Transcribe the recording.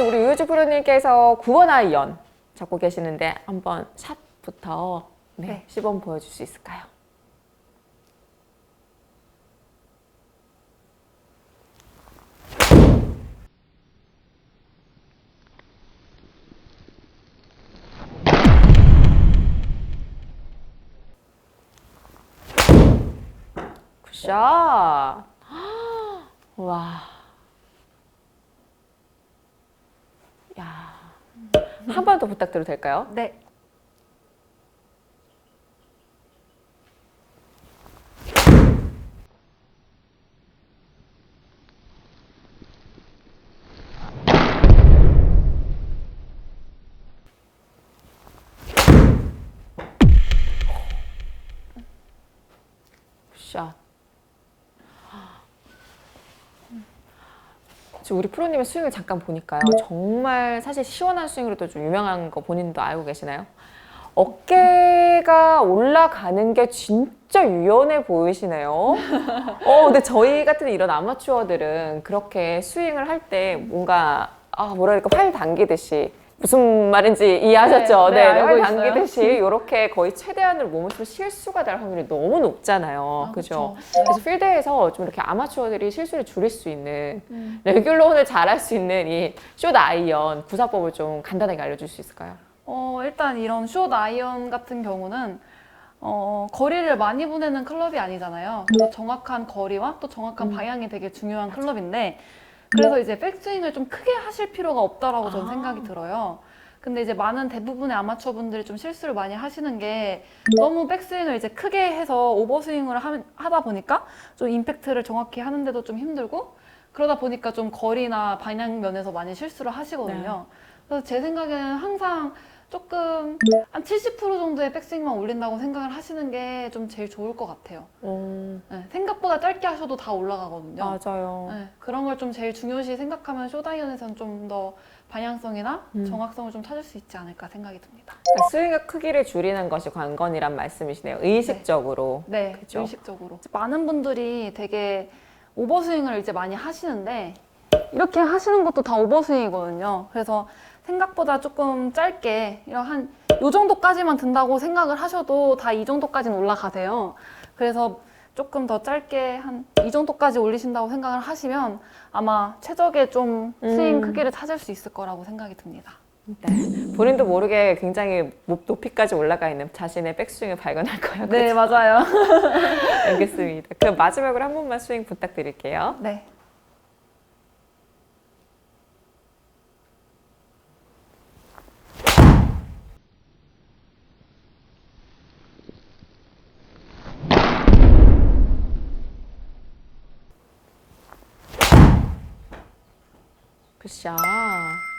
우리 유주 프로님께서 9번 아이언 잡고 계시는데 한번 샷부터 네, 네. 시범 보여줄 수 있을까요? 굿샷! 와. 야. 한 번 더 부탁드려도 될까요? 네. 샷. 지금 우리 프로님의 스윙을 잠깐 보니까요. 정말 사실 시원한 스윙으로도 좀 유명한 거 본인도 알고 계시나요? 어깨가 올라가는 게 진짜 유연해 보이시네요. 어, 근데 저희 같은 이런 아마추어들은 그렇게 스윙을 할 때 뭔가 아 뭐랄까 활 당기듯이 무슨 말인지 이해하셨죠? 네, 네, 알고 있어요. 당기듯이 이렇게 거의 최대한으로 몸을 좀 실수가 될 확률이 너무 높잖아요. 아, 그죠? 그쵸. 그래서 필드에서 좀 이렇게 아마추어들이 실수를 줄일 수 있는 음. 레귤러온을 잘할 수 있는 이 숏 아이언 구사법을 좀 간단하게 알려줄 수 있을까요? 어, 일단 이런 숏 아이언 같은 경우는 어, 거리를 많이 보내는 클럽이 아니잖아요. 그래서 정확한 거리와 또 정확한 음. 방향이 되게 중요한 클럽인데 그래서 이제 백스윙을 좀 크게 하실 필요가 없다라고 저는 아. 생각이 들어요. 근데 이제 많은 대부분의 아마추어 분들이 좀 실수를 많이 하시는 게 너무 백스윙을 이제 크게 해서 오버스윙을 하, 하다 보니까 좀 임팩트를 정확히 하는데도 좀 힘들고 그러다 보니까 좀 거리나 방향 면에서 많이 실수를 하시거든요. 그래서 제 생각에는 항상 조금 한 70% 정도의 백스윙만 올린다고 생각을 하시는 게 좀 제일 좋을 것 같아요. 음, 네, 생각보다 짧게 하셔도 다 올라가거든요. 맞아요. 네, 그런 걸 좀 제일 중요시 생각하면 쇼다이언에서는 좀 더 방향성이나 음. 정확성을 좀 찾을 수 있지 않을까 생각이 듭니다. 그러니까 스윙의 크기를 줄이는 것이 관건이란 말씀이시네요. 의식적으로. 네, 그죠? 의식적으로. 많은 분들이 되게 오버스윙을 이제 많이 하시는데 이렇게 하시는 것도 다 오버스윙이거든요. 그래서 생각보다 조금 짧게 이런 한요 정도까지만 든다고 생각을 하셔도 다 이 정도까지는 올라가세요. 그래서 조금 더 짧게 한 이 정도까지 올리신다고 생각을 하시면 아마 최적의 좀 스윙 음. 크기를 찾을 수 있을 거라고 생각이 듭니다. 네. 본인도 모르게 굉장히 목 높이까지 올라가 있는 자신의 백스윙을 발견할 거예요. 네, 맞아요. 알겠습니다. 그럼 마지막으로 한 번만 스윙 부탁드릴게요. 네. 굿샷.